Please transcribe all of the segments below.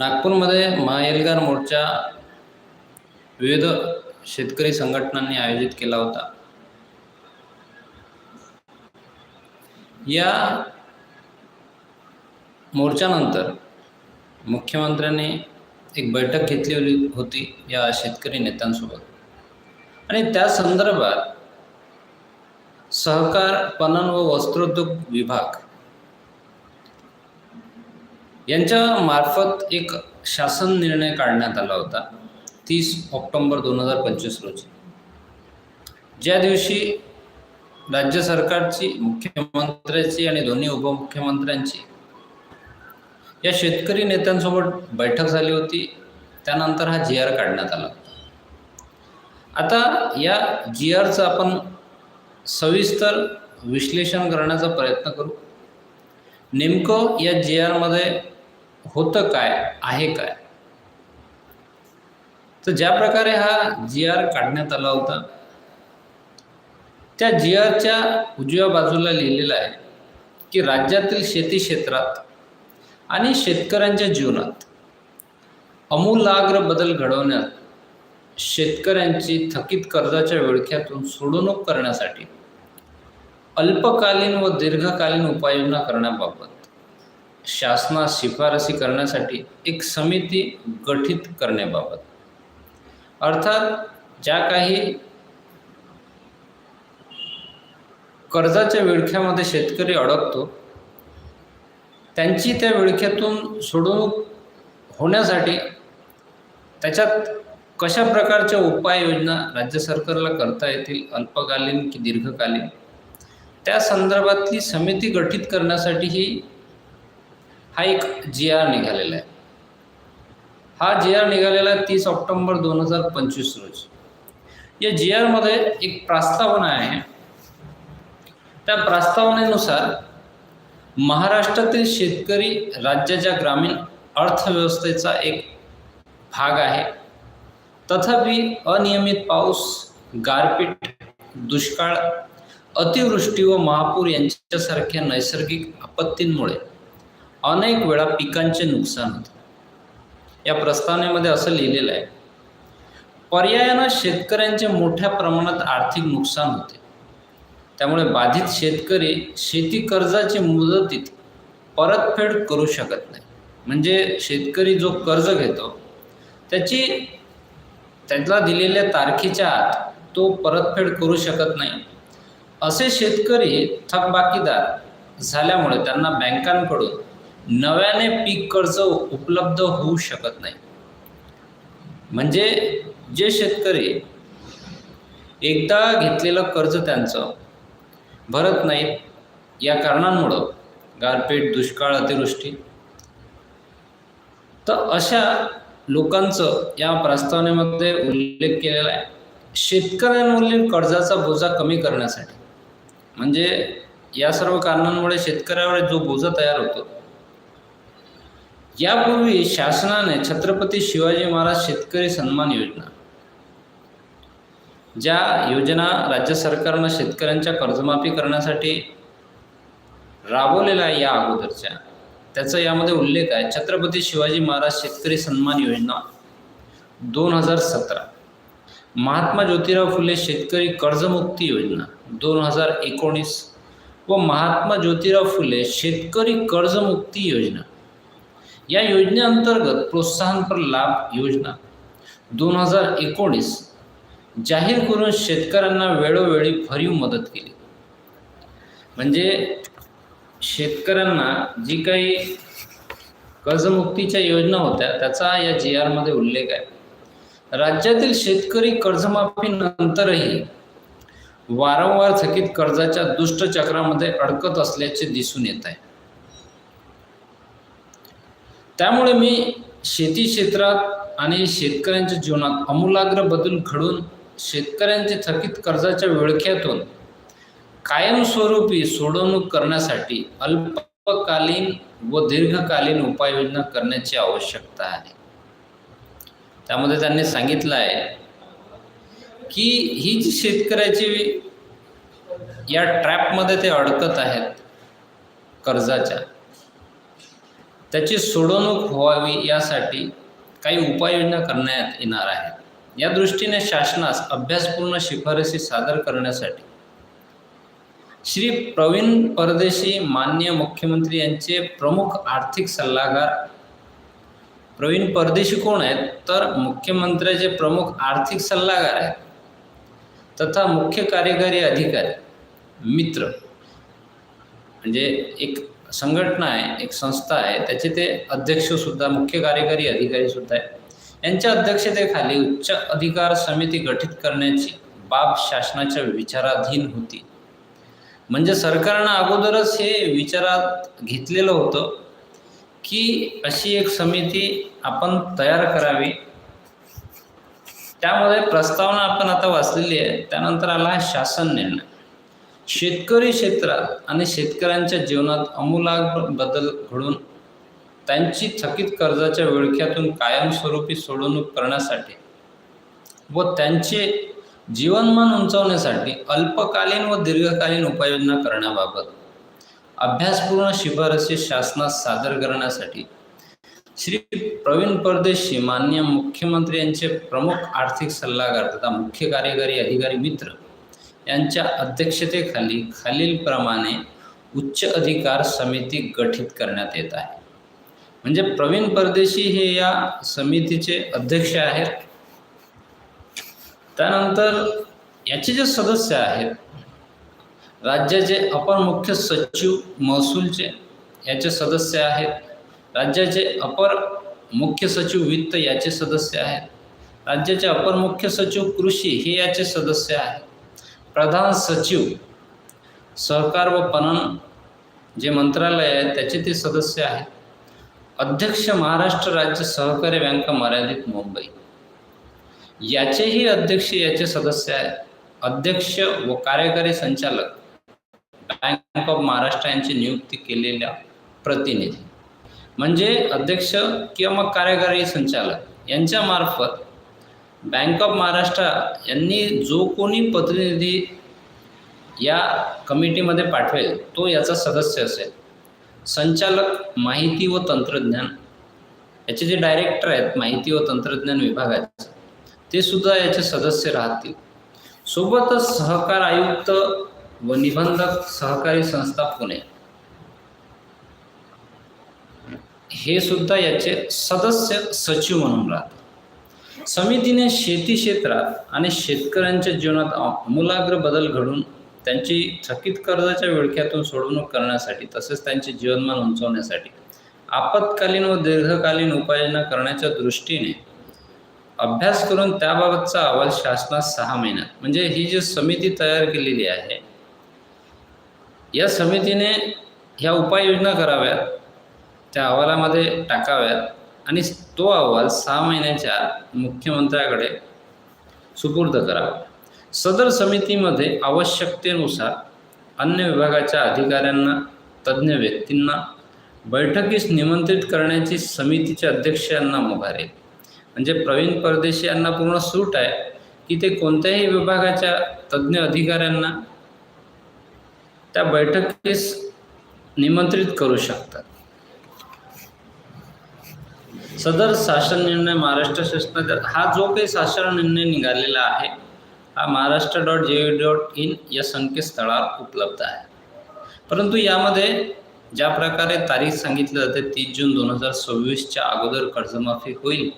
नागपूरमध्ये महाएल्गार मोर्चा विविध शेतकरी संघटनांनी आयोजित केला होता. या मोर्चानंतर मुख्यमंत्र्यांनी एक बैठक घेतली होती या शेतकरी नेत्यांसोबत. आणि त्या संदर्भात सहकार पणन व वस्त्रोद्योग विभाग यांच्या मार्फत एक शासन निर्णय काढण्यात आला होता तीस ऑक्टोंबर दोन हजार पंचवीस रोजी. ज्या दिवशी राज्य सरकारची मुख्यमंत्र्याची आणि दोन्ही उपमुख्यमंत्र्यांची या शेतकरी नेत्यांसोबत बैठक झाली होती त्यानंतर हा जी आर काढण्यात आला आता या जी आरचं आपण सविस्तर विश्लेषण करण्याचा प्रयत्न करू. नेमकं या जी आरमध्ये होतं काय? आहे काय? तर ज्या प्रकारे हा जी आर काढण्यात आला होता त्या जी आरच्या उजव्या बाजूला लिहिलेलं आहे की राज्यातील शेती क्षेत्रात आणि शेतकऱ्यांच्या जीवनात अमूलाग्र बदल घडवण्यात शेतकऱ्यांची थकीत कर्जाच्या विळख्यातून सोडवणूक करण्यासाठी अल्पकालीन व दीर्घकालीन उपाययोजना करण्याबाबत शासनास शिफारसी करण्यासाठी एक समिती गठीत करण्याबाबत. अर्थात ज्या काही कर्जाच्या विळख्यामध्ये शेतकरी अडकतो त्यांची त्या विळख्यातून सोडवणूक होण्यासाठी त्याच्यात कशा प्रकारच्या उपाययोजना राज्य सरकारला करता येतील अल्पकालीन की दीर्घकालीन? त्या संदर्भातली समिती गठीत करण्यासाठीही हा एक जी आर निघालेला आहे. हा जी आर निघालेला आहे तीस ऑक्टोंबर दोन हजार पंचवीस रोजी. या जी आरमध्ये एक प्रस्तावना आहे. त्या प्रस्तावनेनुसार महाराष्ट्रातील शेतकरी राज्याच्या ग्रामीण अर्थव्यवस्थेचा एक भाग आहे. तथापि अनियमित पाऊस गारपीट दुष्काळ अतिवृष्टी व महापूर यांच्यासारख्या नैसर्गिक आपत्तींमुळे अनेक वेळा पिकांचे नुकसान होते. या प्रस्तावनेमध्ये असं लिहिलेलं आहे पर्यायानं शेतकऱ्यांचे मोठ्या प्रमाणात आर्थिक नुकसान होते. त्यामुळे बाधित शेतकरी शेती कर्जाची मुदतीत परतफेड करू शकत नाही. म्हणजे शेतकरी जो कर्ज घेतो त्याची त्याला दिलेल्या तारखेच्या आत तो परतफेड करू शकत नाही. असे शेतकरी थकबाकीदार झाल्यामुळे त्यांना बँकांकडून नव्याने पीक कर्ज उपलब्ध होऊ शकत नाही. म्हणजे जे शेतकरी एकदा घेतलेलं कर्ज त्यांचं भरत नाहीत या कारणांमुळं गारपीट दुष्काळ अतिवृष्टी. तर अशा लोकांचं या प्रस्तावनेमध्ये उल्लेख केलेला आहे. शेतकऱ्यांवरील कर्जाचा बोजा कमी करण्यासाठी. म्हणजे या सर्व कारणांमुळे शेतकऱ्यावर जो बोजा तयार होतो यापूर्वी शासनाने छत्रपती शिवाजी महाराज शेतकरी सन्मान योजना ज्या योजना राज्य सरकारनं शेतकऱ्यांच्या कर्जमाफी करण्यासाठी राबवलेल्या आहे या अगोदरच्या त्याचा यामध्ये उल्लेख आहे. छत्रपती शिवाजी महाराज शेतकरी सन्मान योजना दोन हजार सतरा महात्मा ज्योतिराव फुले शेतकरी कर्जमुक्ती योजना दोन हजार एकोणीस व महात्मा ज्योतिराव फुले शेतकरी कर्जमुक्ती योजना. या योजनेअंतर्गत प्रोत्साहनपर लाभ योजना दोन हजार एकोणीस जाहीर करून शेतकऱ्यांना वेळोवेळी भरीव मदत केली. म्हणजे शेतकऱ्यांना जी काही कर्जमुक्तीच्या योजना होत्या त्याचा या जी आरमध्ये उल्लेख आहे. राज्यातील शेतकरी कर्जमाफी नंतरही वारंवार थकीत कर्जाच्या दुष्टचक्रामध्ये अडकत असल्याचे दिसून येत आहे. त्यामुळे मी शेती क्षेत्रात आणि शेतकऱ्यांच्या जीवनात अमूलाग्र बदल घडून शेतकऱ्यांचे थकीत कर्जाच्या विळख्यातून कायमस्वरूपी सोडवणूक करण्यासाठी अल्पकालीन व दीर्घकालीन उपाययोजना करण्याची आवश्यकता आहे. त्यामध्ये त्यांनी सांगितलं आहे की ही जी शेतकऱ्याची या ट्रॅपमध्ये ते अडकत आहेत कर्जाच्या त्याची सोडवणूक व्हावी यासाठी काही उपाययोजना करण्यात येणार आहेत. या दृष्टीने शासनास अभ्यासपूर्ण शिफारसी सादर करण्यासाठी श्री प्रवीण परदेशी मान्य मुख्यमंत्री यांचे प्रमुख आर्थिक सल्लागार प्रवीण परदेशी कोण आहेत? तर मुख्यमंत्र्याचे प्रमुख आर्थिक सल्लागार आहेत. तथा मुख्य कार्यकारी अधिकारी मित्र. म्हणजे एक संघटना आहे एक संस्था आहे त्याचे ते अध्यक्षसुद्धा मुख्य कार्यकारी अधिकारीसुद्धा आहे. यांच्या अध्यक्षतेखाली उच्च अधिकार समिती गठीत करण्याची बाब शासनाच्या विचाराधीन होती. म्हणजे सरकारनं अगोदरच हे विचारात घेतलेलं होतं की अशी एक समिती आपण तयार करावी. त्यामध्ये प्रस्तावना आपण आता वाचलेली आहे. त्यानंतर आला आहे शासन निर्णय. शेतकरी क्षेत्रात आणि शेतकऱ्यांच्या जीवनात अमूलाग्र बदल घडून त्यांची थकीत कर्जाच्या विळख्यातून कायमस्वरूपी सोडवणूक करण्यासाठी व त्यांचे जीवनमान उंचावण्यासाठी अल्पकालीन व दीर्घकालीन उपाययोजना करण्याबाबत अभ्यासपूर्ण शिफारसी शासनास सादर करण्यासाठी श्री प्रवीण परदेशी मान्य मुख्यमंत्री यांचे प्रमुख आर्थिक सल्लागार तथा मुख्य कार्यकारी अधिकारी मित्र यांच्या अध्यक्षतेखाली खालीलप्रमाणे उच्च अधिकार समिती गठीत करण्यात येत आहे. म्हणजे प्रवीण परदेशी हे या समितीचे अध्यक्ष आहेत. त्यानंतर याचे जे सदस्य आहेत राज्याचे अपर मुख्य सचिव महसूलचे याचे सदस्य आहेत. राज्याचे अपर मुख्य सचिव वित्त याचे सदस्य आहेत. राज्याचे अपर मुख्य सचिव कृषी हे याचे सदस्य आहेत. प्रधान सचिव सहकार व पणन जे मंत्रालय आहे त्याचे ते सदस्य आहेत. अध्यक्ष महाराष्ट्र राज्य सहकारी बँक मर्यादित मुंबई. याचेही अध्यक्ष याचे सदस्य आहेत. अध्यक्ष व कार्यकारी संचालक बँक ऑफ महाराष्ट्र यांची नियुक्ती केलेल्या प्रतिनिधी. म्हणजे अध्यक्ष किंवा मग कार्यकारी संचालक यांच्यामार्फत बँक ऑफ महाराष्ट्र यांनी जो कोणी प्रतिनिधी या कमिटीमध्ये पाठवेल तो याचा सदस्य असेल. संचालक माहिती व तंत्रज्ञान. याचे जे डायरेक्टर आहेत माहिती व तंत्रज्ञान विभागाचे ते सुद्धा याचे सदस्य राहतील. सोबतच सहकार आयुक्त व निबंधक सहकारी संस्था पुणे. हे सुद्धा याचे सदस्य सचिव म्हणून राहतात. समितीने शेती क्षेत्रात आणि शेतकऱ्यांच्या जीवनात आमूलाग्र बदल घडून त्यांची थकीत कर्जाच्या विळख्यातून सोडवणूक करण्यासाठी तसेच त्यांचे जीवनमान उंचवण्यासाठी आपत्कालीन व दीर्घकालीन उपाययोजना करण्याच्या दृष्टीने अभ्यास करून त्याबाबतचा अहवाल शासनात सहा महिन्यात. म्हणजे ही जी समिती तयार केलेली आहे या समितीने ह्या उपाययोजना कराव्यात. त्या अहवालामध्ये टाकाव्यात. आणि तो अहवाल सहा महिन्याच्या मुख्यमंत्र्याकडे सुपूर्द करावा सदर समितीमध्ये आवश्यकतेनुसार अन्य विभागाच्या अधिकाऱ्यांना तज्ज्ञ व्यक्तींना बैठकीस निमंत्रित करण्याची समितीचे अध्यक्ष यांना मुभार. आहे म्हणजे प्रवीण परदेशी यांना पूर्ण सूट आहे की ते कोणत्याही विभागाच्या तज्ज्ञ अधिकाऱ्यांना त्या बैठकीस निमंत्रित करू शकतात. सदर शासन निर्णय महाराष्ट्र शासनाचा हा जो काही शासन निर्णय निघालेला आहे हा Maharashtra dot J dot in या संकेतस्थळावर उपलब्ध आहे. परंतु यामध्ये ज्या प्रकारे तारीख सांगितली जाते तीस जून दोन हजार सव्वीसच्या अगोदर कर्जमाफी होईल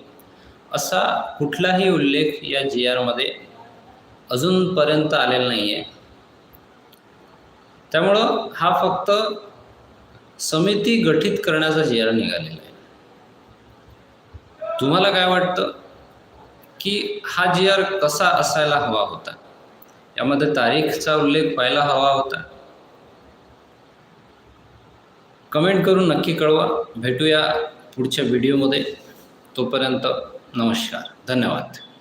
असा कुठलाही उल्लेख या जी आरमध्ये अजूनपर्यंत आलेला नाही आहे त्यामुळं हा फक्त समिती गठीत करण्याचा जी आर निघालेला आहे. तुम्हाला काय वाटतं की हा जी आर कसा असायला हवा होता? यामध्ये तारीखचा उल्लेख व्हायला हवा होता. कमेंट करून नक्की कळवा. भेटूया पुढच्या व्हिडिओमध्ये. तोपर्यंत नमस्कार. धन्यवाद.